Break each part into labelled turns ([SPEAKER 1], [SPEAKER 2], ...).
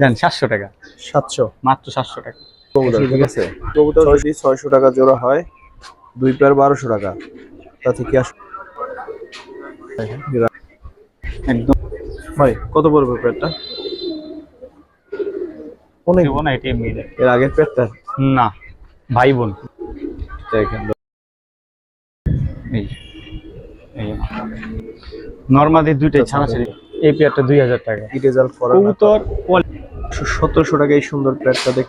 [SPEAKER 1] জান সাতশো টাকা।
[SPEAKER 2] সাতশো।
[SPEAKER 1] মাত্র সাতশো টাকা।
[SPEAKER 2] কবুতর ঠিক আছে। কবুতর যদি ছয়শো টাকা জোড়া হয় দুই পেয়ার বারোশো টাকা। তাতে কি আস
[SPEAKER 1] একদম।
[SPEAKER 2] ভাই কত পড়বে পেয়ারটা? অনেক
[SPEAKER 1] না এটি এমনি
[SPEAKER 2] এর আগের পেয়ারটা?
[SPEAKER 1] না ভাই বোন।
[SPEAKER 2] দেখেন
[SPEAKER 1] এই এই নর্মালি দুইটাই ছাড়া ছিল এই পেয়ারটা দুই হাজার টাকা।
[SPEAKER 2] কি রেজাল্ট করা
[SPEAKER 1] কবুতর
[SPEAKER 2] সতেরোশো টাকা এই সুন্দর পেয়ারটা দেখ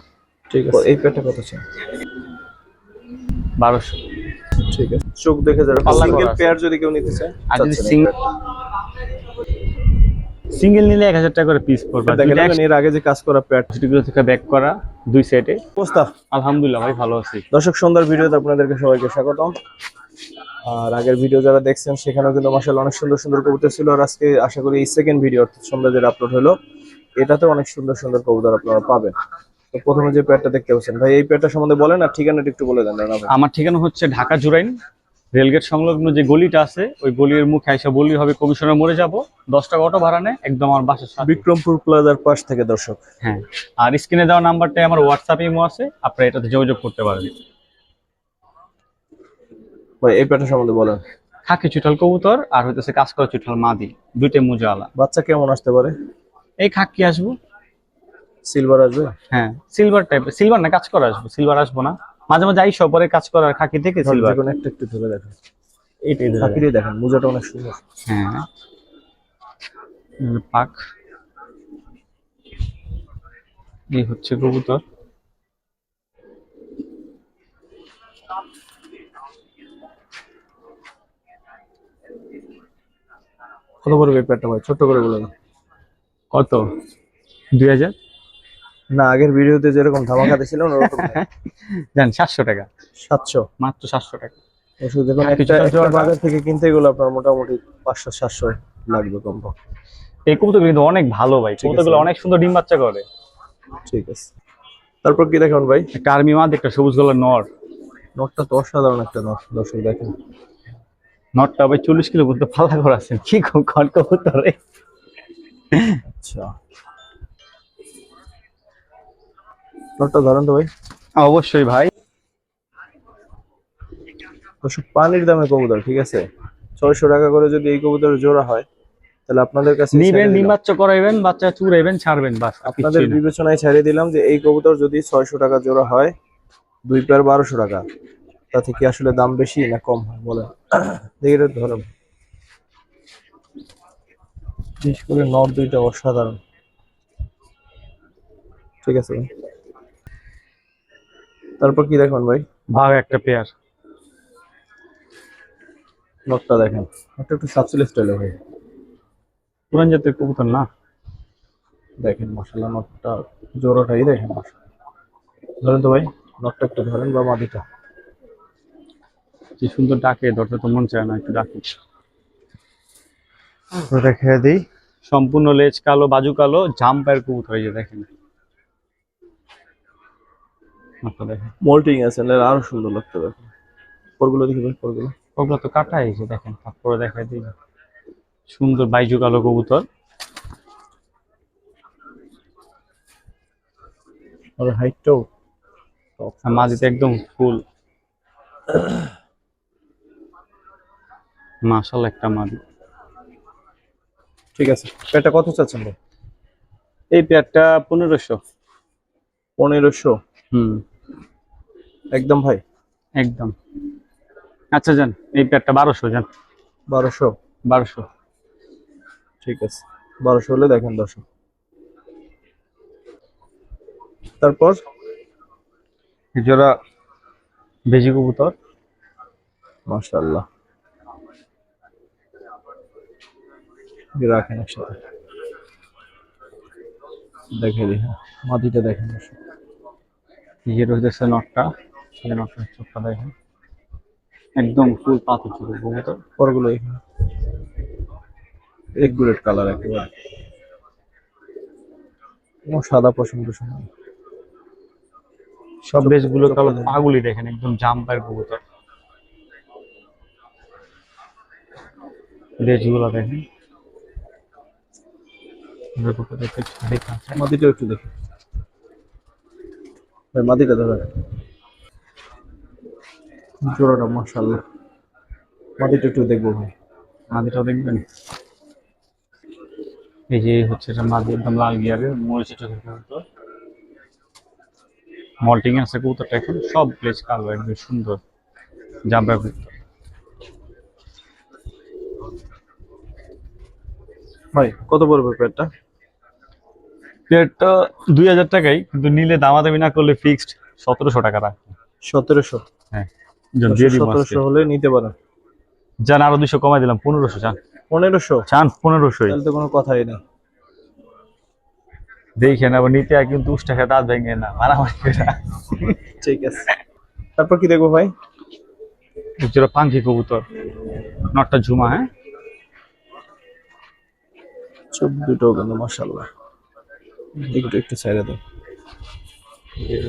[SPEAKER 2] ঠিক আছে। এই পেয়ারটা কত চাই?
[SPEAKER 1] বারোশো।
[SPEAKER 2] ঠিক আছে। চোখ দেখে
[SPEAKER 1] পাল্লা
[SPEAKER 2] সিঙ্গেল পেয়ার যদি কেউ নিতে চায়
[SPEAKER 1] আর যদি সিঙ্গেল সিঙ্গেল নিলে এক হাজার টাকা করে পিস পড়বে।
[SPEAKER 2] দেখেন এর আগে যে কাজ করা পেয়ার
[SPEAKER 1] একসাথে থেকে ব্যাক করা দুই সেটে
[SPEAKER 2] অবস্থা
[SPEAKER 1] আলহামদুলিল্লাহ ভাই ভালো আছি।
[SPEAKER 2] দর্শক সুন্দর ভিডিওতে আপনাদেরকে সবাইকে স্বাগতম। আর আগের ভিডিও যারা দেখছেন সেখানেও কিন্তু মাসাল অনেক সুন্দর সুন্দর কবুতর ছিল। আর আজকে আশা করি এই সেকেন্ড ভিডিও অর্থাৎ সন্ধ্যা যেটা আপলোড হলো এটাতে অনেক সুন্দর সুন্দর কবুতর আপনারা পাবেন। তো প্রথমে যে পেয়ারটা দেখতে পাচ্ছেন ভাই এই পেয়ারটা সম্বন্ধে বলেন আর ঠিকানাটা একটু বলে দেন
[SPEAKER 1] আমার ঠিকানা হচ্ছে ঢাকা জুরাইন রেলগেট সংলগ্ন যে গলিটা আছে ওই গলির মুখে আইসা বললি হবে কমিশনার মোড়ে যাব। দশ টাকা অটো ভাড়া নেয় একদম আমার বাসার সাথে
[SPEAKER 2] বিক্রমপুর প্লাজার পাশ থেকে দর্শক।
[SPEAKER 1] হ্যাঁ আর স্ক্রিনে দেওয়া নাম্বারটাই আমার হোয়াটসঅ্যাপ ইমো আছে আপনারা এটাতে যোগাযোগ করতে পারেন
[SPEAKER 2] ভাই এই পেয়ারটা সম্বন্ধে বলেন।
[SPEAKER 1] খাকি চুঠাল কবুতর আর হইতেছে কাজ করা চুঠাল মাদি দুইটাই মুজা
[SPEAKER 2] বাচ্চা কেমন আসতে পারে?
[SPEAKER 1] এই খাকি আসব।
[SPEAKER 2] সিলভার আসবে?
[SPEAKER 1] হ্যাঁ সিলভার টাইপের সিলভার না কাজ করা আসব সিলভার আসব না। মাঝে মাঝে আইসো পরে কাজ করার খাকি থেকে সিলভার।
[SPEAKER 2] যেকোনো একটা একটু ধরে দেখেন।
[SPEAKER 1] এইটাই ধরে
[SPEAKER 2] ফাঁকিরে দেখেন মোজাটা অনেক সুন্দর।
[SPEAKER 1] হ্যাঁ। পাক। এই হচ্ছে কবুতর।
[SPEAKER 2] কত পড়বে এই ভাই ছোট্ট করে বলে
[SPEAKER 1] কত? দুই হাজার?
[SPEAKER 2] না আগের ভিডিওতে যেরকম ধামাকা দিয়েছিল ওরকম।
[SPEAKER 1] জান সাতশো টাকা।
[SPEAKER 2] সাতশো।
[SPEAKER 1] মাত্র সাতশো টাকা।
[SPEAKER 2] ওষুধ দেখুন একটা বাজার থেকে কিনতে গেলে আপনার মোটামুটি পাঁচশো সাতশো লাগবে
[SPEAKER 1] এই কবুতর কিন্তু অনেক ভালো ভাই কবুতরগুলো অনেক সুন্দর ডিম বাচ্চা করে।
[SPEAKER 2] ঠিক আছে। তারপর কি দেখুন ভাই?
[SPEAKER 1] একটা আর্মি মাদ একটা সবুজ গলার নর।
[SPEAKER 2] নটটা তো অসাধারণ একটা নট দর্শক দেখেন।
[SPEAKER 1] নটটা ভাই চল্লিশ কিলো পর্যন্ত পাল্লা করা আছে। কি কন কবুতরে
[SPEAKER 2] আচ্ছা। নটটা ধরেন তো ভাই।
[SPEAKER 1] অবশ্যই ভাই।
[SPEAKER 2] পানির দামে কবুতর ঠিক আছে? ছয়শো টাকা করে যদি এই কবুতর জোড়া হয় তাহলে আপনাদের কাছে
[SPEAKER 1] নিবেন। বাচ্চা করাইবেন বাচ্চা চুরাইবেন ছাড়বেন বাস
[SPEAKER 2] আপনাদের বিবেচনায় ছেড়ে দিলাম যে এই কবুতর যদি ছয়শো টাকা জোড়া হয় দুই পেয়ার বারোশো টাকা। তাতে কি আসলে দাম বেশি না কম হয় বলেন? দেখি ধরেন। বিশেষ করে নর দুইটা অসাধারণ। ঠিক আছে। তারপর কি দেখুন ভাই?
[SPEAKER 1] ভাগ একটা পেয়ার।
[SPEAKER 2] নটটা দেখেন। একটা একটু সাবসিল স্টাইলে ভাই
[SPEAKER 1] পুরান জাতের কবুতর না?
[SPEAKER 2] দেখেন মশলা নটটা জোড়াটাই দেখেন মশলা ধরেন তো ভাই নটটা একটু ধরেন বা মাদিটা।
[SPEAKER 1] কি সুন্দর ডাকে ধরতে তো মন চায় না একটু ডাকি।
[SPEAKER 2] রেখে দিই।
[SPEAKER 1] সম্পূর্ণ লেজ কালো বাজু কালো জাম্পায়ের কবুতর এই যে দেখেন। দেখেন।
[SPEAKER 2] মোল্টিং আছে আরও সুন্দর লাগতে দেখেন পরগুলো দেখি ভাই পরগুলো।
[SPEAKER 1] ওগুলো তো কাটা যে দেখেন তারপরে দেখাই দিই। সুন্দর বাইজু কালো কবুতর।
[SPEAKER 2] আর হাইটটাও
[SPEAKER 1] মাঝিতে একদম ফুল মাশাল একটা মাদি
[SPEAKER 2] ঠিক আছে। পেটা কত চাচ্ছেন ভাই?
[SPEAKER 1] এই পেয়ারটা পনেরোশো।
[SPEAKER 2] পনেরোশো?
[SPEAKER 1] হুম।
[SPEAKER 2] একদম ভাই?
[SPEAKER 1] একদম। আচ্ছা যান এই পেয়ারটা বারোশো যান।
[SPEAKER 2] বারোশো?
[SPEAKER 1] বারোশো।
[SPEAKER 2] ঠিক আছে। বারোশো হলে দেখেন দশো তারপর?
[SPEAKER 1] জোড়া বেজি কবুতর।
[SPEAKER 2] মাশাল্লাহ। রাখেন একসাথে। দেখে দিই হ্যাঁ মাটিটা দেখেন।
[SPEAKER 1] ইয়ে রয়েছে নটটা সেই নটটা চোখটা দেখেন। একদম ফুল পাথর ছিল কবুতর
[SPEAKER 2] পরগুলো এখানে। এগুলেট কালার একেবারে। কোনো সাদা পছন্দ শোনা
[SPEAKER 1] সব বেশগুলো কালো। পাগুলি দেখেন একদম জাম্পার কবুতর। বেশগুলো দেখেন।
[SPEAKER 2] মাদিটা একটু দেখি। ভাই মাদিটা ধরে। জোড়াটা মাদিটা একটু দেখব ভাই।
[SPEAKER 1] দেখবেন? এই যে হচ্ছে এটা মাদি একদম লাল গিয়ারের মরিচে চোখের কবুতর মল্টিং আছে কবুতরটা এখন সব প্লেস কালো একদম সুন্দর। জাম্পার কবুতর।
[SPEAKER 2] ভাই কত পড়বে পেটটা?
[SPEAKER 1] প্লেটটা দুই হাজার টাকাই কিন্তু নিলে দামাদামি না করলে ফিক্সড সতেরোশো টাকা রাখব।
[SPEAKER 2] সতেরোশো।
[SPEAKER 1] হ্যাঁ দিয়ে দিব
[SPEAKER 2] সতেরোশো হলে নিতে পারেন।
[SPEAKER 1] যান আরও দুশো কমাই দিলাম পনেরোশো চান
[SPEAKER 2] পনেরোশো?
[SPEAKER 1] চান পনেরোশোই।
[SPEAKER 2] তাহলে তো কোনো কথাই নেই।
[SPEAKER 1] দেখেন আবার নিতে আর কিন্তু উষ্টা খেয়ে দাঁত ভেঙে না মারামারি করে।
[SPEAKER 2] ঠিক আছে। তারপর কি দেখব ভাই?
[SPEAKER 1] যেটা পাঙ্খি কবুতর নটটা ঝুমা হ্যাঁ?
[SPEAKER 2] চোখ দুটো কিন্তু মাশাআল্লাহ। একটু একটু সাইডে দাও।
[SPEAKER 1] এটা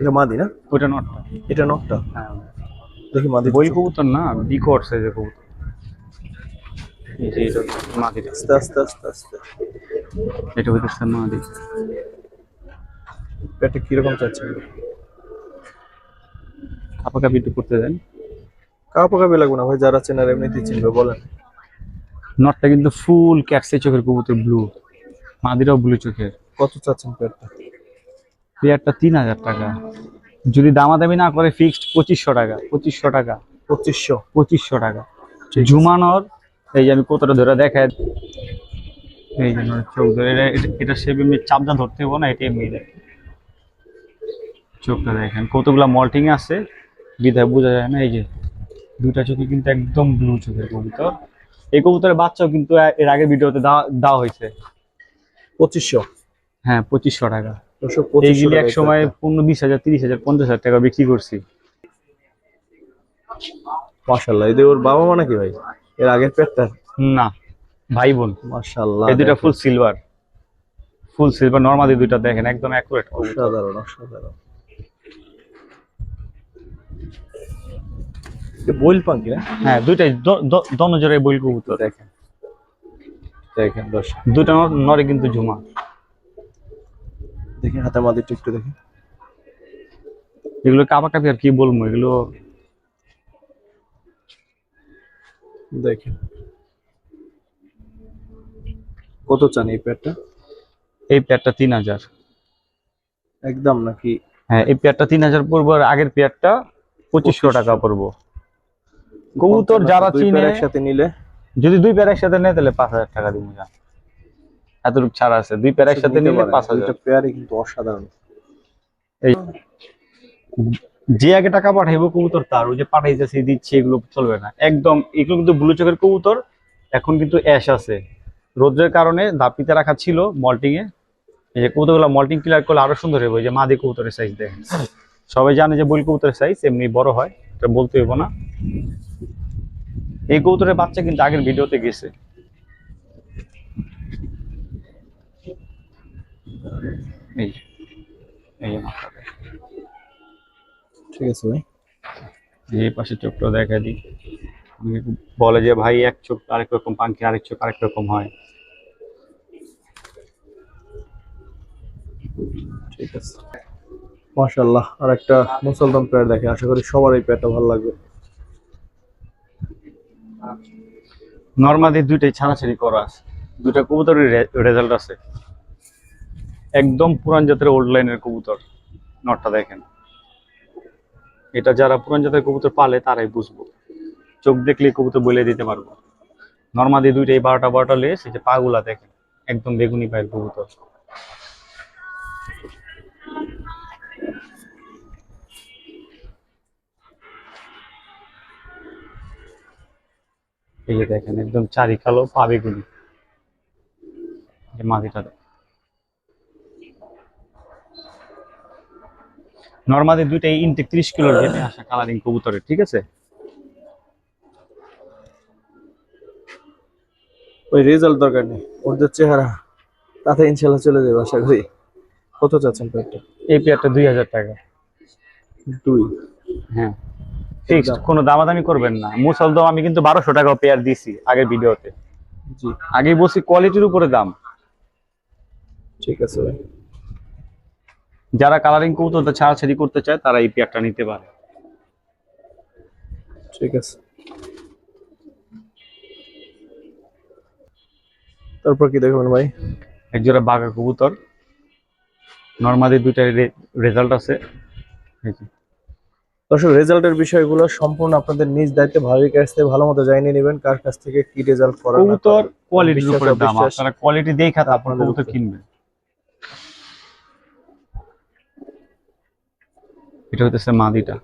[SPEAKER 2] এটা মাদি না?
[SPEAKER 1] ওইটা নটটা।
[SPEAKER 2] এটা নকটা
[SPEAKER 1] হ্যাঁ।
[SPEAKER 2] দেখি মাদি
[SPEAKER 1] বই কবুতর না বিকট সাইজের কবুতর। এই যে এটা মাদি।
[SPEAKER 2] আস্তে আস্তে আস্তে আস্তে।
[SPEAKER 1] এটা হইতেছে মাদি।
[SPEAKER 2] পেটে কীরকম চাচ্ছে?
[SPEAKER 1] কাপা কাপি একটু করতে দেন।
[SPEAKER 2] কাপা কাপি লাগবে না ভাই যারা চেনার এমনিতেই চিনবে বলেন।
[SPEAKER 1] নটটা কিন্তু ফুল ক্যাটসে চোখের কবুতর ব্লু। মাদিরাও ব্লু চোখের।
[SPEAKER 2] কত চাচ্ছেন পেটটা
[SPEAKER 1] পেয়ারটা তিন হাজার টাকা। যদি দামাদামি না করে ফিক্সড পঁচিশশো টাকা পঁচিশশো টাকা।
[SPEAKER 2] পঁচিশশো।
[SPEAKER 1] পঁচিশশো টাকা। ঝুমানোর এই যে আমি কতটা ধরে দেখাই এই যে চোখ ধরে এটা- এটা- এটা সে এমনি চাপদা ধরতে হব না এটা এমনি দেখ। চোখটা দেখেন কতগুলা মল্টিং আছে। বিধায় বোঝা যায় না এই যে দুইটা চোখে কিন্তু একদম ব্লু চোখের কবুতর। এই কবুতরের বাচ্চাও কিন্তু এর আগের ভিডিওতে দেওয়া হয়েছে।
[SPEAKER 2] পঁচিশশো।
[SPEAKER 1] হ্যাঁ পঁচিশশো টাকা। এইগুলি এক সময় পনেরো বিশ হাজার তিরিশ হাজার পঞ্চাশ হাজার টাকা বিক্রি করছি।
[SPEAKER 2] মাশাআল্লাহ এদের ওর বাবা মা নাকি ভাই? এর আগের পেটটা?
[SPEAKER 1] না ভাই বোন।
[SPEAKER 2] মাশাআল্লাহ
[SPEAKER 1] এই দুইটা full silver full silver normally দুইটা দেখেন একদম অ্যাকুরেট
[SPEAKER 2] অসাধারণ অসাধারণ। বইল পাঙ্কি না
[SPEAKER 1] হ্যাঁ দুইটাই দনজোরে বইল কবুতর। দেখেন।
[SPEAKER 2] দেখেন দর্শক।
[SPEAKER 1] দুইটা নর- কিন্তু ঝুমা।
[SPEAKER 2] দেখি হাতে মাদিরটা একটু দেখি
[SPEAKER 1] এগুলো কাপা কাপি আর কি বলব এগুলো
[SPEAKER 2] দেখেন। কত চান এই পেটটা
[SPEAKER 1] এই পেয়ারটা তিন হাজার।
[SPEAKER 2] একদম নাকি?
[SPEAKER 1] হ্যাঁ এই পেয়ারটা তিন হাজার পড়ব আর আগের পেয়ারটা পঁচিশশো টাকা পড়ব কবুতর যারা চিনে
[SPEAKER 2] একসাথে নিলে।
[SPEAKER 1] যদি দুই পেয়ার একসাথে নেয় তাহলে পাঁচ হাজার টাকা দিব যা। এতটুকু ছাড় আছে। দুই পেয়ার একসাথে নিলে পাঁচ হাজার।
[SPEAKER 2] পেয়ারই কিন্তু অসাধারণ।
[SPEAKER 1] এই যে আগে টাকা পাঠাইবো কবুতর তার ওই যে পাঠাইতেছে দিচ্ছে এগুলো চলবে না। একদম এগুলো কিন্তু ব্লু চোখের কবুতর এখন কিন্তু অ্যাশ আছে। রোদ্রের কারণে দাপিতে রাখা ছিল মল্টিং এ এই যে কবুতরগুলো মল্টিং ক্লিয়ার করলে আরও সুন্দর হবে যে মাদি কবুতরের সাইজ দেখেন। সবাই জানে যে বইল কবুতরের সাইজ এমনি বড় হয়। এটা বলতে হইব না। এই কবুতরের বাচ্চা কিন্তু আগের ভিডিওতে গেছে। এই এই
[SPEAKER 2] ঠিক আছে ভাই।
[SPEAKER 1] এই পাশে চোখটা দেখা দিই। বলে যে ভাই এক চোখ আরেক রকম পাঙ্কি আরেক চোখ আরেক রকম হয়।
[SPEAKER 2] ঠিক আছে। মাশাআল্লাহ, আর একটা মুসলমান পেয়ার দেখে আশা করি সবার এই পেয়ারটা ভালো লাগবে।
[SPEAKER 1] নর্মালি দুইটাই ছাড়াছাড়ি করা আছে। দুইটা কবুতরের রেজাল্ট আছে। একদম পুরান জাতের ওল্ড লাইনের কবুতর, নটটা দেখেন। এটা যারা পুরান জাতের কবুতর পালে, তারাই বুঝব। চোখ দেখলে কবুতর বলে দিতে পারব। নর্মালি দুইটাই বারোটা বারোটা লেস এই যে পাগুলা দেখেন, একদম বেগুনি পায়ের কবুতর। এই যে দেখেন একদম চারি কালো পা বেগুনি এই যে মাদিটা। নর্মালি দুইটাই ইনটেক ত্রিশ কিলোর জেনে আসা কালারিং কবুতরের ঠিক আছে?
[SPEAKER 2] ওই রেজাল্ট দরকার নেই ওর যে চেহারা। তাতে ইনশাল্লাহ চলে যাবে আশা করি। কত চাচ্ছেন পেয়ারটা
[SPEAKER 1] এই পেয়ারটা দুই হাজার টাকা।
[SPEAKER 2] দুই।
[SPEAKER 1] হ্যাঁ। ফিক্সড কোনো দামাদামি করবেন না। মুসল দাম আমি কিন্তু বারোশো টাকা পেয়ার দিছি আগের ভিডিওতে।
[SPEAKER 2] জি।
[SPEAKER 1] আগে বলছি কোয়ালিটির উপরে দাম।
[SPEAKER 2] ঠিক আছে ভাই।
[SPEAKER 1] যারা কালারিং কৌতুকটা ছাড়াছাড়ি করতে চায় তারা এই পেয়ারটা নিতে পারে।
[SPEAKER 2] ঠিক আছে। তারপর কি দেখবেন ভাই?
[SPEAKER 1] এক জোড়া বাঘা কবুতর। নর্মালি দুইটা রেজাল্ট আছে।
[SPEAKER 2] দর্শক রেজাল্টের বিষয়গুলো সম্পূর্ণ আপনাদের নিজ দায়িত্বে ভাবির কাছ থেকে ভালো মতো জানিয়ে নেবেন কার কাছ থেকে কি রেজাল্ট করা
[SPEAKER 1] কবুতর। কোয়ালিটির উপরে দাম আপনারা কোয়ালিটি দেখে
[SPEAKER 2] আপনাদের
[SPEAKER 1] কবুতর। কিনবেন। এটা হইতেছে মাদিটা।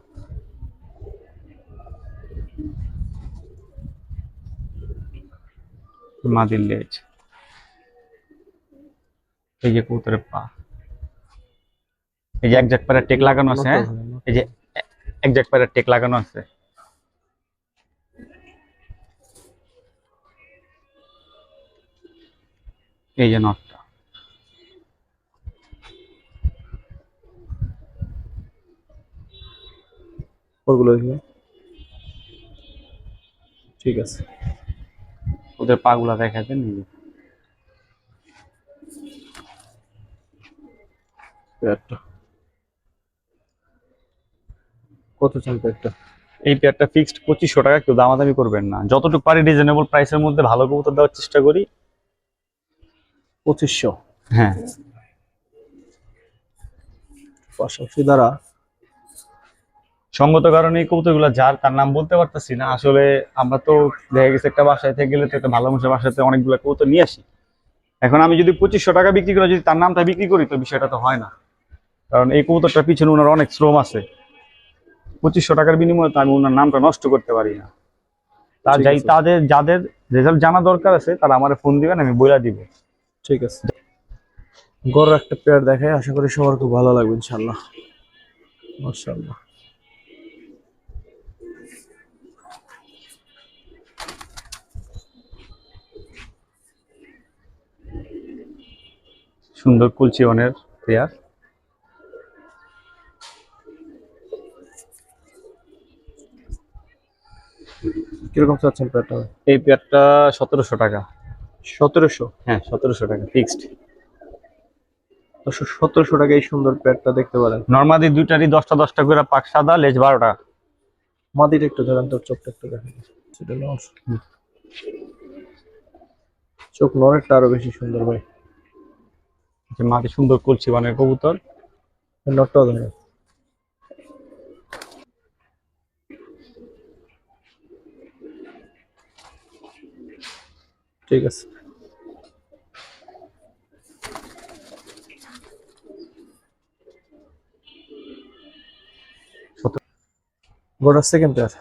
[SPEAKER 1] মাদির লেজ। এই যে কবুতরের পা। এই যে এক জাক পারে টেক লাগানো আছে হ্যাঁ? এই যে এ- এক পারে টেক লাগানো আছে। এই যে নটটা
[SPEAKER 2] ওগুলো ঠিক আছে।
[SPEAKER 1] ওদের পাগুলা দেখাতেন এই যে।
[SPEAKER 2] পেয়ারটা কত চান পেয়ারটা
[SPEAKER 1] এই পেয়ারটা ফিক্সড পঁচিশশো টাকা কেউ দামাদামি করবেন না। যতটুকু পারি রিজনেবল প্রাইসের মধ্যে ভালো কবুতর দেওয়ার চেষ্টা করি।
[SPEAKER 2] পঁচিশশো?
[SPEAKER 1] হ্যাঁ।
[SPEAKER 2] পাশাপাশি দ্বারা
[SPEAKER 1] সঙ্গত কারণে এই কবুতরগুলো যার তার নাম বলতে পারতেছি না। আসলে আমরা তো দেখা গেছে একটা বাসায় থেকে গেলে তো একটা ভালো মানুষের বাসাতে অনেকগুলো কবুতর নিয়ে আসি। এখন আমি যদি পঁচিশশো টাকা বিক্রি করে যদি তার নামটা বিক্রি করি তো বিষয়টা তো হয় না। কারণ এই কবুতরটার পিছনে ওনার অনেক শ্রম আছে। পঁচিশশো টাকার বিনিময়ে তো আমি ওনার নামটা নষ্ট করতে পারি না। তা যাই তাদের যাদের রেজাল্ট জানা দরকার আছে তারা আমার ফোন দিবেন আমি বইলা দিব।
[SPEAKER 2] ঠিক আছে। গড় একটা পেয়ার দেখায় আশা করি সবার খুব ভালো লাগবে ইনশাল্লাহ মাশাআল্লাহ।
[SPEAKER 1] সুন্দর কুলচি কুলচিওনের পেয়ার
[SPEAKER 2] কীরকম চাচ্ছেন পেয়ারটা?
[SPEAKER 1] এই পেয়ারটা সতেরোশো টাকা।
[SPEAKER 2] সতেরোশো?
[SPEAKER 1] হ্যাঁ সতেরোশো টাকা ফিক্সড
[SPEAKER 2] সতেরোশো টাকা এই সুন্দর পেয়ারটা দেখতে পারেন।
[SPEAKER 1] নর্মালি দুইটারই দশটা দশটা করে পাক সাদা লেজ বারোটা।
[SPEAKER 2] মাদিটা একটু ধরেন তোর চোখটা একটু দেখেন। সেটা চোখ নরেরটা আরও বেশি সুন্দর ভাই।
[SPEAKER 1] মাটি সুন্দর কুলচি বানের কবুতর।
[SPEAKER 2] নটটাও ধরেন। ঠিক আছে। গোটার সেকেন্ড পেয়ার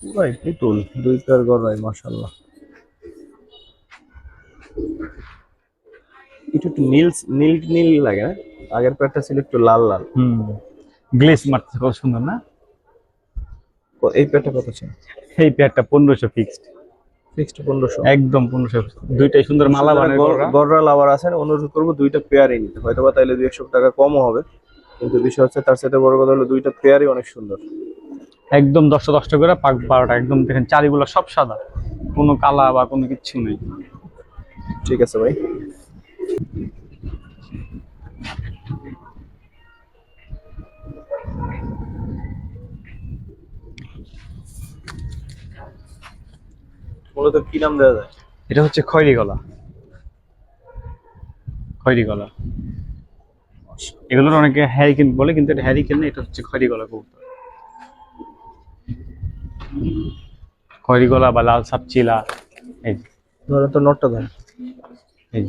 [SPEAKER 2] পুরাই পুতুল দুই পেয়ার গড়াই মাশাল্লাহ একটু একটু নীল নীল নীল লাগে না? আগের পেয়ারটা ছিল একটু লাল লাল।
[SPEAKER 1] হুম। গ্লেস মারতে কত সুন্দর না?
[SPEAKER 2] এই পেয়ারটা কত ছিল?
[SPEAKER 1] এই পেয়ারটা পনেরোশো ফিক্সড
[SPEAKER 2] ফিক্সড পনেরোশো।
[SPEAKER 1] একদম পনেরোশো দুইটাই সুন্দর মালা গররা।
[SPEAKER 2] গররা লাভার আছেন অনুরোধ করব দুইটা পেয়ারই নিতে। হয়তো বা তাইলে দুই একশো টাকা কমও হবে কিন্তু বিষয় হচ্ছে তার সাথে বড় কথা হলো দুইটা পেয়ারই অনেক সুন্দর।
[SPEAKER 1] একদম দশটা দশটা করে পাক বারোটা একদম দেখেন চারিগুলো সব সাদা। কোনো কালা বা কোনো কিচ্ছু নেই।
[SPEAKER 2] ঠিক আছে ভাই। মূলত কি নাম দেওয়া যায়?
[SPEAKER 1] এটা হচ্ছে খয়রি গলা। খয়রি গলা। এগুলোর অনেকে হ্যারিকেন বলে কিন্তু এটা হ্যারিকেন না এটা হচ্ছে খয়রি গলা কবুতর। খয়রি গলা বা লাল সাপ চিলা এই যে,
[SPEAKER 2] ধরেন তো নটটা ধরেন।
[SPEAKER 1] এই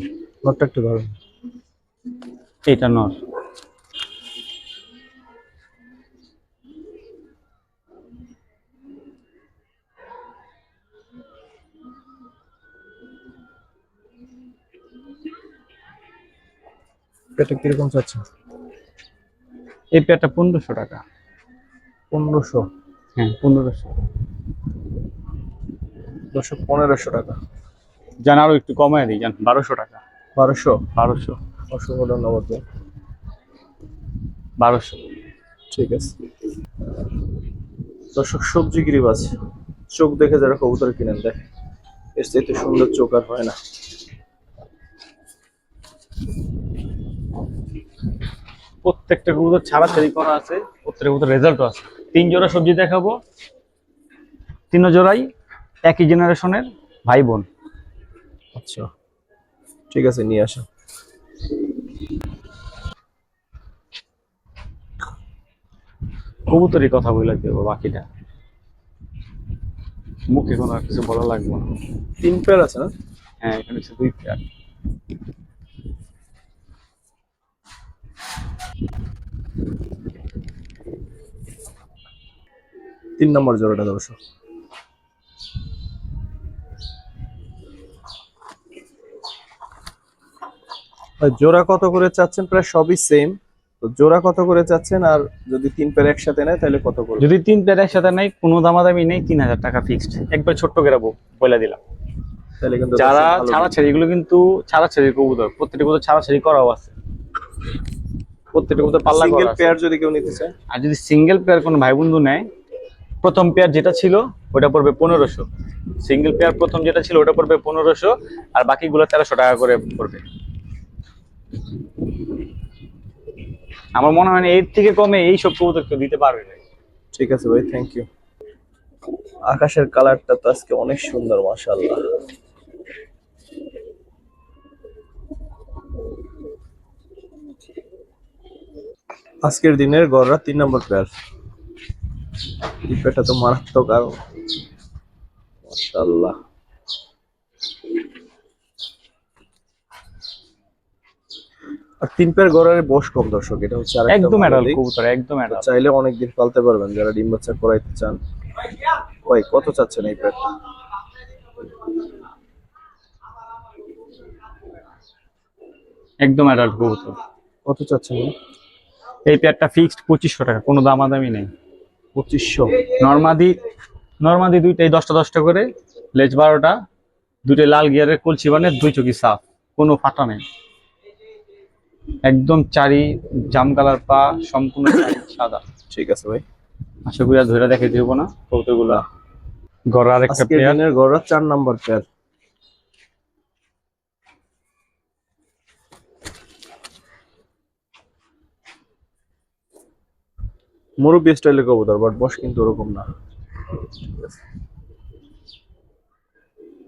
[SPEAKER 2] নটটা একটু ধরেন।
[SPEAKER 1] এইটা নর।
[SPEAKER 2] এটা কীরকম চাচ্ছে
[SPEAKER 1] এই পেয়ারটা পনেরোশো টাকা।
[SPEAKER 2] পনেরোশো?
[SPEAKER 1] হ্যাঁ পনেরোশো।
[SPEAKER 2] দশশো পনেরোশো টাকা।
[SPEAKER 1] জান আরও একটু কমায় দিই জান বারোশো টাকা।
[SPEAKER 2] বারোশো?
[SPEAKER 1] বারোশো।
[SPEAKER 2] অসংখ্য ধন্যবাদ
[SPEAKER 1] বারোশো।
[SPEAKER 2] ঠিক আছে। দর্শক সবজি গিরিবাজ। চোখ দেখে যারা কবুতর কিনেন দেখ এর চাইতে সুন্দর চোখ আর হয় না।
[SPEAKER 1] প্রত্যেকটা কবুতর ছাড়া ছাড়ি করা আছে প্রত্যেকটা কবুতর রেজাল্টও আছে। তিন জোড়া সবজি দেখাবো। তিন জোড়াই একই জেনারেশনের ভাই বোন।
[SPEAKER 2] আচ্ছা ঠিক আছে নিয়ে আসো।
[SPEAKER 1] কবুতরই কথা বলে দেবো বাকিটা। মুখে কোনো আর কিছু বলা লাগবে না।
[SPEAKER 2] তিন পেয়ার আছে না?
[SPEAKER 1] হ্যাঁ এখানে দুই পেয়ার
[SPEAKER 2] তিন নম্বর জোড়াটা দর্শক ভাই, জোড়া কত করে চাচ্ছেন? প্রায় সবই সেম তো জোড়া কত করে চাচ্ছেন? আর যদি তিন পেয়ার একসাথে নেয় তাহলে কত করে?
[SPEAKER 1] যদি তিন পেয়ার একসাথে নেই কোনো দামাদামি নেই তিন হাজার টাকা ফিক্সড একবার ছোট্ট করে বো- বলে দিলাম।
[SPEAKER 2] তাহলে কিন্তু
[SPEAKER 1] যারা ছাড়া ছেড়ে এগুলো কিন্তু ছাড়া ছেড়ে কবুতর প্রত্যেকটা কবুতর ছাড়া ছেড়ে করাও আছে। প্রত্যেকটা কবুতর পাল্লা
[SPEAKER 2] সিঙ্গেল পেয়ার যদি কেউ নিতে চায়।
[SPEAKER 1] আর যদি সিঙ্গেল পেয়ার কোনো ভাই বন্ধু নেয় প্রথম পেয়ার যেটা ছিল, ওটা পড়বে পনেরোশো। সিঙ্গেল পেয়ার প্রথম যেটা ছিল, ওটা পড়বে পনেরোশো, আর বাকিগুলো তেরোশো টাকা করে পড়বে। আমার মনে হয় না এর থেকে কমে এই সব কবুতর কেউ দিতে পারবে না।
[SPEAKER 2] ঠিক আছে ভাই থ্যাংক ইউ আকাশের কালারটা তো আজকে অনেক সুন্দর, মাশাআল্লাহ। আজকের দিনের গড়রা তিন নম্বর পেয়ার পেয়ারটা তো মারাত্মক আর মাশাআল্লাহ। আর তিন পেয়ার গড়ের বয়স কম দর্শক এটা হচ্ছে আরেকটা
[SPEAKER 1] একদম
[SPEAKER 2] ভালো
[SPEAKER 1] অ্যাডাল কবুতর একদম অ্যাডাল
[SPEAKER 2] চাইলে অনেক দিন পালতে পারবেন যারা ডিম বাচ্চা করাইতে চান। ভাই কত চাচ্ছেন এই প্যাকটা
[SPEAKER 1] একদম অ্যাডাল্ট কবুতর।
[SPEAKER 2] কত চাচ্ছেন?
[SPEAKER 1] এই পেয়ারটা ফিক্সড পঁচিশশো টাকা কোনো দামাদামি নেই।
[SPEAKER 2] পঁচিশশো।
[SPEAKER 1] নর্মাদি নর্মাদি দুইটাই দশটা দশটা করে লেজ বারোটা দুইটাই লাল গিয়ারের কলসি মানে দুই চকি সাফ কোনো ফাটা নেই। একদম চারি জাম কালার পা সম্পূর্ণ সাদা।
[SPEAKER 2] ঠিক আছে ভাই।
[SPEAKER 1] আশা করি আর ধরে দেখে দিব না। কৌতুকগুলা। গড়ার একটা পেয়ার
[SPEAKER 2] দিনের চার নাম্বার পেয়ার মুরব্বী স্টাইলের কবুতর বাট বস কিন্তু ওরকম না।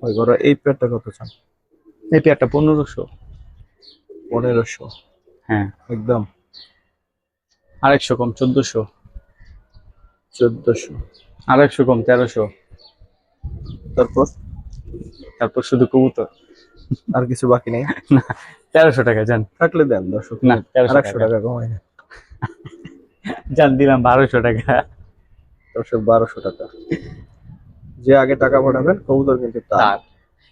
[SPEAKER 2] ওই গড়া এই পেয়ারটা কত চান?
[SPEAKER 1] এই পেয়ারটা পনেরোশো।
[SPEAKER 2] পনেরোশো?
[SPEAKER 1] হ্যাঁ।
[SPEAKER 2] একদম।
[SPEAKER 1] আরেকশো কম চোদ্দশো।
[SPEAKER 2] চোদ্দশো।
[SPEAKER 1] আরেকশো কম তেরোশো।
[SPEAKER 2] তারপর?
[SPEAKER 1] তারপর শুধু কবুতর।
[SPEAKER 2] আর কিছু বাকি নেই?
[SPEAKER 1] না তেরোশো টাকা যান
[SPEAKER 2] থাকলে দেন দর্শক।
[SPEAKER 1] না তেরোশো
[SPEAKER 2] একশো
[SPEAKER 1] টাকা।
[SPEAKER 2] টাকা কমাই না
[SPEAKER 1] যান দিলাম বারোশো টাকা।
[SPEAKER 2] দর্শক বারোশো টাকা। যে আগে টাকা পাঠাবেন কবুতর কিন্তু তার।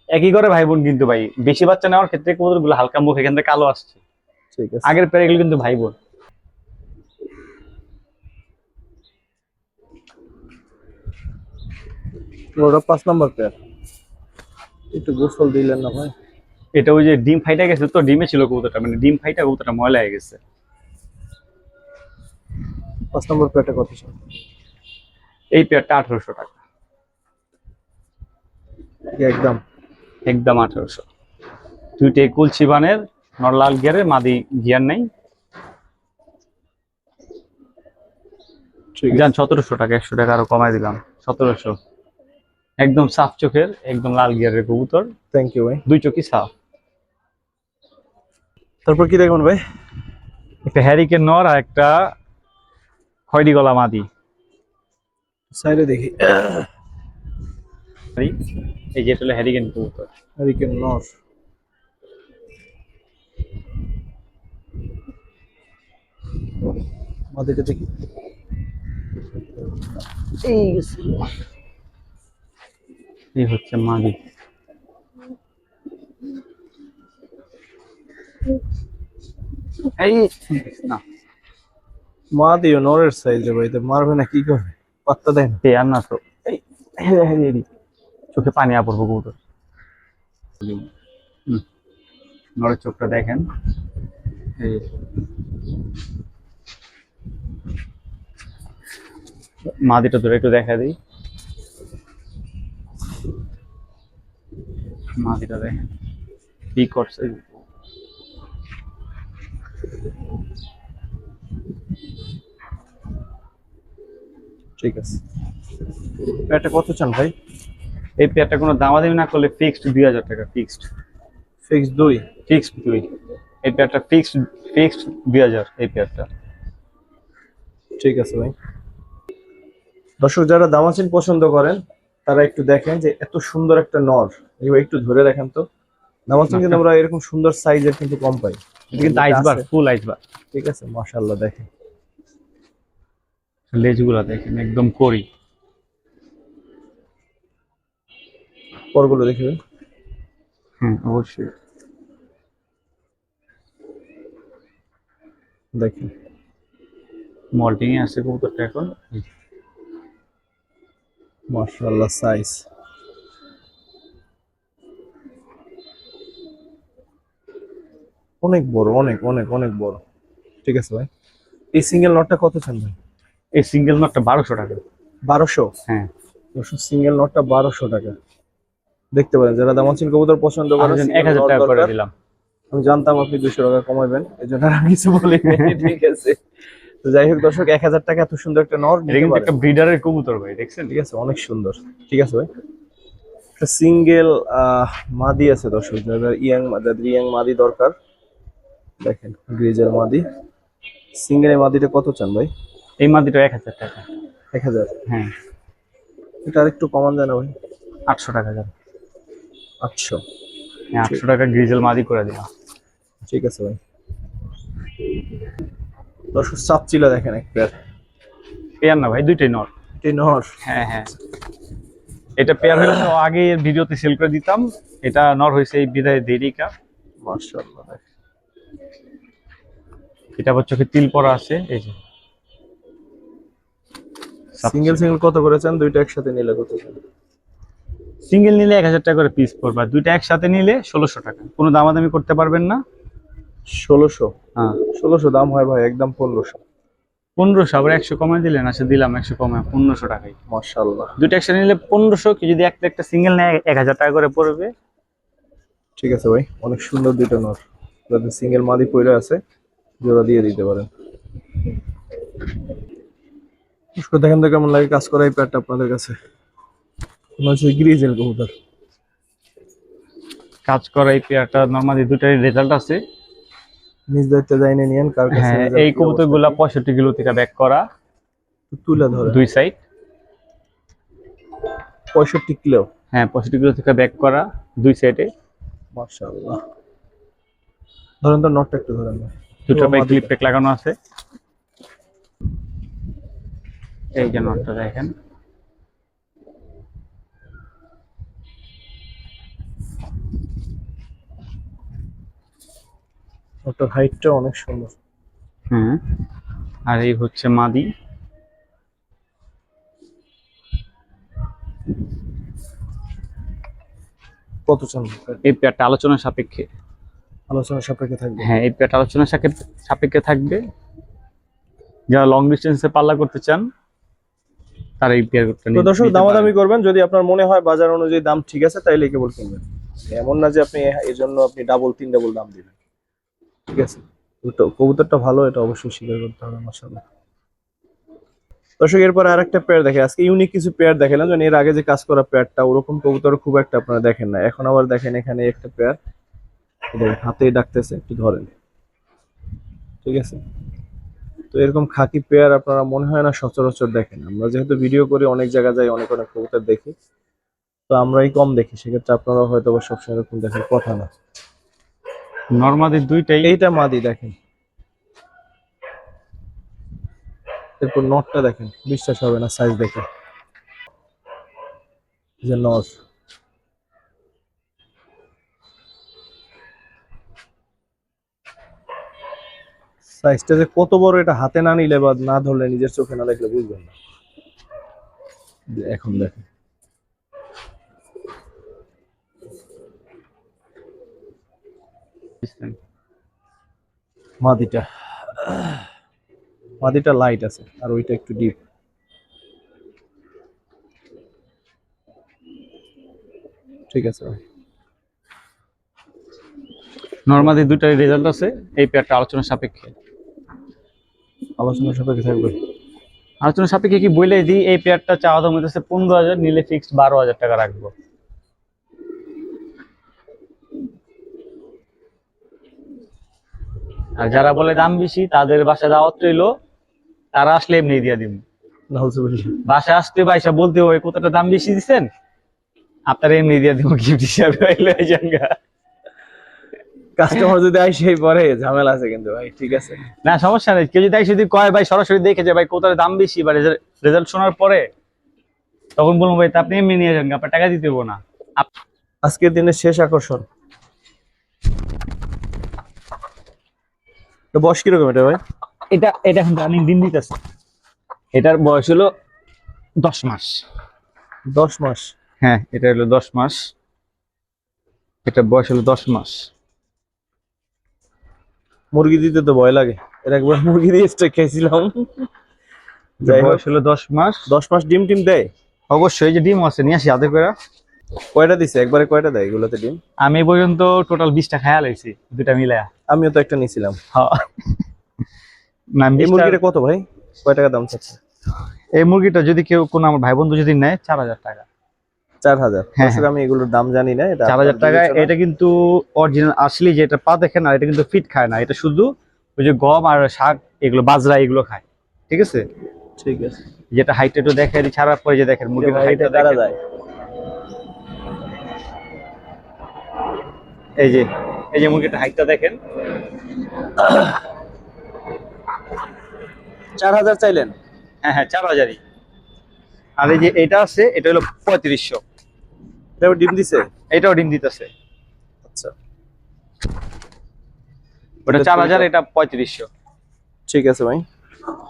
[SPEAKER 1] একই করে ভাই বোন কিন্তু ভাই বেশি বাচ্চা নেওয়ার ক্ষেত্রে কবুতরগুলো হালকা মুখ এখান থেকে কালো আসছে।
[SPEAKER 2] ঠিক আছে।
[SPEAKER 1] আগের পেয়ার এগুলো কিন্তু ভাই বোন
[SPEAKER 2] ওটা পাঁচ নম্বর পেয়ার একটু গোসল দিলেন না ভাই?
[SPEAKER 1] এটা ওই যে ডিম ফাইটা গেছে তো ডিমে ছিল কবুতরটা মানে ডিম ফাইটা কবুতরটা ময়লা হয়ে গেছে।
[SPEAKER 2] পাঁচ নম্বর পেয়ারটা কত
[SPEAKER 1] এই পেয়ারটা আঠারোশো টাকা।
[SPEAKER 2] একদম?
[SPEAKER 1] একদম আঠারোশো। দুইটাই কুলসি বানের নর লাল গিয়ারের মাদি গিয়ার নেই। যান সতেরোশো টাকা একশো টাকা আরও কমাই দিলাম। সতেরোশো। একদম সাফ চোখের একদম লাল গিয়ারের কবুতর।
[SPEAKER 2] থ্যাংক ইউ ভাই।
[SPEAKER 1] দুই চোখই সাফ।
[SPEAKER 2] তারপর কি দেখুন ভাই?
[SPEAKER 1] একটা হ্যারিকেন নর আর একটা খয়রি গলা মাদি।
[SPEAKER 2] সাইডে দেখি।
[SPEAKER 1] এই যে এটা হলো হ্যারিকেন কবুতর।
[SPEAKER 2] হ্যারিকেন নর। মাদিটা দেখি।
[SPEAKER 1] এই হচ্ছে মাদি। এই না।
[SPEAKER 2] মা দিও নরের সাইজে ভাই তো মারবে না কি করবে? পাত্তা দেয় না।
[SPEAKER 1] আর না তো। এই চোখে পানি আপড়বো কবুতর। হুম। নরের চোখটা দেখেন। এই। মাদিটা ধরে একটু দেখা দিই। মাদিটা দেখেন। কি করছে?
[SPEAKER 2] ঠিক আছে। পেয়ারটা কত চান ভাই?
[SPEAKER 1] এই পেয়ারটা কোনো দামাদামি না করলে ফিক্সড দুই হাজার টাকা ফিক্সড
[SPEAKER 2] ফিক্সড দুই?
[SPEAKER 1] ফিক্সড দুই। এই পেয়ারটা ফিক্সড ফিক্সড দুই হাজার এই পেয়ারটা
[SPEAKER 2] ঠিক আছে ভাই। দর্শক যারা দামাচিন পছন্দ করেন তারা একটু দেখেন যে এত সুন্দর একটা নর। এবার একটু ধরে দেখেন তো। দামাচিন কিন্তু আমরা এরকম সুন্দর সাইজের কিন্তু কম পাই।
[SPEAKER 1] এটা কিন্তু আইসবার ফুল আইসবার
[SPEAKER 2] ঠিক আছে মাশাআল্লাহ দেখেন।
[SPEAKER 1] লেজগুলা দেখেন একদম করি
[SPEAKER 2] পরগুলো দেখবেন।
[SPEAKER 1] হুম অবশ্যই।
[SPEAKER 2] দেখেন।
[SPEAKER 1] মল্টিং এ আছে কবুতরটা এখন।
[SPEAKER 2] মাশাআল্লাহ সাইজ অনেক বড় অনেক অনেক অনেক বড়। ঠিক আছে ভাই? এই সিঙ্গেল নটটা কত চান ভাই?
[SPEAKER 1] এই সিঙ্গেল নটটা বারোশো টাকা।
[SPEAKER 2] বারোশো?
[SPEAKER 1] হ্যাঁ।
[SPEAKER 2] সিঙ্গেল নটটা বারোশো টাকা। দেখতে পারেন যারা দামাচিন কবুতর পছন্দ করেন
[SPEAKER 1] এক হাজার টাকা করে দিলাম।
[SPEAKER 2] আমি জানতাম আপনি দুশো টাকা কমাবেন এই জন্য আর আমি কিছু বলি ঠিক আছে। তো যাই হোক দর্শক এক হাজার টাকা এত সুন্দর একটা নর
[SPEAKER 1] এটা কিন্তু একটা ব্রিডারের কবুতর ভাই দেখছেন?
[SPEAKER 2] ঠিক আছে অনেক সুন্দর। ঠিক আছে ভাই। একটা সিঙ্গেল মাদি আছে দর্শক যাদের ইয়াং যাদের ইয়াং মাদি দরকার। দেখেন গ্রিজের মাদি। সিঙ্গেল মাদিটা কত চান ভাই?
[SPEAKER 1] এই মাদিটা এক হাজার টাকা।
[SPEAKER 2] এক হাজার?
[SPEAKER 1] হ্যাঁ।
[SPEAKER 2] এটা আরেকটু কমান যায় না ভাই
[SPEAKER 1] আটশো টাকা যাবে।
[SPEAKER 2] আটশো।
[SPEAKER 1] হ্যাঁ আটশো টাকা গ্রিজেল মাদি করে দিলাম
[SPEAKER 2] ঠিক আছে ভাই। দর্শক চাপচিলা দেখেন এক পেয়ার
[SPEAKER 1] পেয়ার না ভাই দুইটাই নর।
[SPEAKER 2] এটি নর।
[SPEAKER 1] হ্যাঁ হ্যাঁ। এটা পেয়ার হলে তো আগে ভিডিওতে সেল করে দিতাম। এটা নর হয়েছে এই বিদায় দেরিকা।
[SPEAKER 2] মাশাআল্লাহ
[SPEAKER 1] এটা আবার চোখে তিল পড়া আছে এই যে।
[SPEAKER 2] সিঙ্গেল সিঙ্গেল কত করেছেন? দুইটা একসাথে নিলে কত চান?
[SPEAKER 1] সিঙ্গেল নিলে এক হাজার টাকা করে পিস পড়বে দুইটা একসাথে নিলে ষোলোশো টাকা। কোনো দামাদামি করতে পারবেন না?
[SPEAKER 2] ষোলোশো?
[SPEAKER 1] হ্যাঁ।
[SPEAKER 2] ষোলোশো দাম হয় ভাই একদম পনেরোশো।
[SPEAKER 1] পনেরোশো আবার একশো কমায় দিলেন আচ্ছা দিলাম একশো কমায় পনেরোশো টাকাই
[SPEAKER 2] মাশাআল্লাহ।
[SPEAKER 1] দুইটা একসাথে নিলে পনেরোশো কি যদি একটা একটা সিঙ্গেল নেয় এক হাজার টাকা করে পড়বে?
[SPEAKER 2] ঠিক আছে ভাই অনেক সুন্দর দুইটা নর। যাদের সিঙ্গেল মাদি পইরা আছে জোড়া দিয়ে দিতে পারেন। দেখেন তো কেমন লাগে কাজ করা এই প্যাডটা আপনাদের কাছে। হচ্ছে গ্রিজেল কবুতর।
[SPEAKER 1] কাজ করা এই পেয়ারটা নর্মালি দুটাই রেজাল্ট আছে।
[SPEAKER 2] নিজ দায়িত্বে যাইনে নিয়েন কার কাছে
[SPEAKER 1] হ্যাঁ এই
[SPEAKER 2] কি
[SPEAKER 1] কবুতরগুলা পঁয়ষট্টি কিলো থেকে ব্যাক করা।
[SPEAKER 2] তুলে ধরে।
[SPEAKER 1] দুই সাইড
[SPEAKER 2] পঁয়ষট্টি কিলো।
[SPEAKER 1] হ্যাঁ পঁয়ষট্টি কিলো থেকে ব্যাক করা দুই সাইডে
[SPEAKER 2] মাশাআল্লাহ। ধরেন তো নটটা একটু ধরেন।
[SPEAKER 1] দুটো পায়ে ক্লিপ প্যাক লাগানো আছে। এই যে নটটা দেখেন।
[SPEAKER 2] নটটার হাইটটা অনেক সুন্দর।
[SPEAKER 1] হুম আর এই হচ্ছে মাদি।
[SPEAKER 2] কত চান?
[SPEAKER 1] এই পেয়ারটা আলোচনার সাপেক্ষে।
[SPEAKER 2] আলোচনা সাপেক্ষে থাকবে।
[SPEAKER 1] হ্যাঁ এই পেয়ারটা আলোচনার সাপেক্ষে সাপেক্ষে থাকবে। যারা লং ডিস্টেন্সে পাল্লা করতে চান তারা এই পেয়ারটা
[SPEAKER 2] তো দর্শক দামাদামি করবেন। যদি আপনার মনে হয় বাজার অনুযায়ী দাম ঠিক আছে তাইলে কেবল কিনবেন। এমন না যে আপনি এই জন্য আপনি ডাবল তিন ডাবল দাম দিবেন। ঠিক আছে? কবুতরটা ভালো এটা অবশ্যই স্বীকার করতে হবে মাসাল্লাহ দর্শক এরপর আরেকটা পেয়ার দেখে আজকে ইউনিক কিছু পেয়ার দেখালাম যেন এর আগে যে কাজ করা পেয়ারটা ওরকম কবুতর খুব একটা আপনারা দেখেন না। এখন আবার দেখেন এখানে একটা পেয়ার হাতে ডাকতেছে একটু ধরেন ঠিক আছে? তো এরকম খাকি পেয়ার আপনারা মনে হয় না সচরাচর দেখেন। আমরা যেহেতু ভিডিও করি অনেক জায়গা যাই অনেক অনেক কবুতর দেখি। তো আমরাই কম দেখি সেক্ষেত্রে আপনারা হয়তো বা সবসময় এরকম দেখার কথা না।
[SPEAKER 1] নর্মাদি দুইটাই।
[SPEAKER 2] এইটা মাদি দেখেন। এরপর নটটা দেখেন বিশ্বাস হবে না সাইজ দেখে। যে নট সাইজটা যে কত বড় এটা হাতে না নিলে বা না ধরলে নিজের চোখে না দেখলে বুঝবেন না। এখন দেখেন। মাদিটা। মাদিটা লাইট আছে আর ওইটা একটু ডিপ ঠিক আছে ভাই।
[SPEAKER 1] নর্মালি দুটার রেজাল্ট আছে এই পেয়ারটা আলোচনা সাপেক্ষে।
[SPEAKER 2] আলোচনা সাপেক্ষে থাকবে।
[SPEAKER 1] আলোচনা সাপেক্ষে কি বলে দিই এই পেয়ারটা চাওয়া দাম হইতেছে পনেরো হাজার নিলে ফিক্সড বারো হাজার টাকা রাখব। আর যারা বলে দাম বেশি তাদের বাসা দাওয়াত রইল তারা আসলে এমনি দিয়ে দিব। বাসায় আসতে বাইসা বলতে হয় কতটা দাম বেশি দিচ্ছেন আপনার এমনি দিয়ে দিব গিফট হিসাবে।
[SPEAKER 2] কাস্টমার যদি আইসে পরে ঝামেলা আছে কিন্তু ভাই ঠিক আছে।
[SPEAKER 1] না সমস্যা নেই। কেউ যদি তাই যদি কয় ভাই সরাসরি দেখে যে ভাই কোথায় দাম বেশি? বা রেজাল্ট শোনার পরে তখন বলব ভাই আপনি এমনি নিয়ে যান আপনার টাকা দিতে হব না।
[SPEAKER 2] আজকের দিনের শেষ আকর্ষণ। তো বয়স কীরকম এটা ভাই?
[SPEAKER 1] এটা এটা এখন রানিং দিন দিতেছে। এটার বয়স হলো দশ মাস।
[SPEAKER 2] দশ মাস?
[SPEAKER 1] হ্যাঁ এটা হলো দশ মাস। এটা বয়স হলো দশ মাস।
[SPEAKER 2] মুরগি দিতে তো ভয় লাগে। এর একবার মুরগি দিয়ে স্টেক খেয়েছিলাম যাই হোক।
[SPEAKER 1] বয়স হলো দশ মাস।
[SPEAKER 2] দশ মাস ডিম টিম দেয়?
[SPEAKER 1] অবশ্যই এই যে ডিম আছে নিয়ে আসি হাতে করে।
[SPEAKER 2] কয়টা দিছে? একবারে কয়টা দেয় এগুলোতে ডিম?
[SPEAKER 1] আমি এই পর্যন্ত টোটাল বিশটা খায়া লাইছি দুটা মিলায়া।
[SPEAKER 2] আমিও তো একটা নিছিলাম।
[SPEAKER 1] হ্যাঁ। না
[SPEAKER 2] এই মুরগিটা কত ভাই? কয় টাকা দাম চাচ্ছে?
[SPEAKER 1] এই মুরগিটা যদি কেউ কোনো আমার ভাই বন্ধু যদি নেয় চার হাজার টাকা।
[SPEAKER 2] চার হাজার।
[SPEAKER 1] হ্যাঁ,
[SPEAKER 2] দর্শক, আমি এগুলোর দাম জানি না এটা
[SPEAKER 1] চার হাজার টাকা এটা কিন্তু অরিজিনাল আসলে যেটা পা দেখেন আর এটা কিন্তু ফিট খায় না। এটা শুধু ওই যে গম আর শাক এগুলো বাজরা এগুলো খায়। ঠিক আছে?
[SPEAKER 2] ঠিক আছে।
[SPEAKER 1] যেটা হাইট একটু দেখে ছাড়ার পরে যে দেখেন মুরগির হাইটটা
[SPEAKER 2] এটা যায়।
[SPEAKER 1] এই যে এই যে মুরগিটা হাইটটা দেখেন।
[SPEAKER 2] চার হাজার চাইলেন?
[SPEAKER 1] হ্যাঁ হ্যাঁ চার হাজারই। আর এই যে এটা আছে এটা হলো পঁয়ত্রিশশো।
[SPEAKER 2] এটা আবার ডিম দিছে?
[SPEAKER 1] এটাও ডিম দিতেছে।
[SPEAKER 2] আচ্ছা।
[SPEAKER 1] ওটা চার হাজার এটা- পঁয়ত্রিশশো।
[SPEAKER 2] ঠিক আছে ভাই।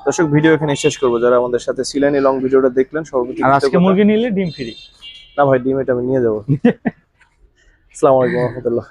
[SPEAKER 2] দর্শক ভিডিও এখানে শেষ করব। যারা আমাদের সাথে সিলানি লং ভিডিওটা দেখলেন সর্বপ্রথম
[SPEAKER 1] আর আজকে মুরগি নিলে ডিম ফ্রি
[SPEAKER 2] না ভাই ডিম এটা আমি নিয়ে যাব। আসসালামু আলাইকুম রহমতুল্লাহ।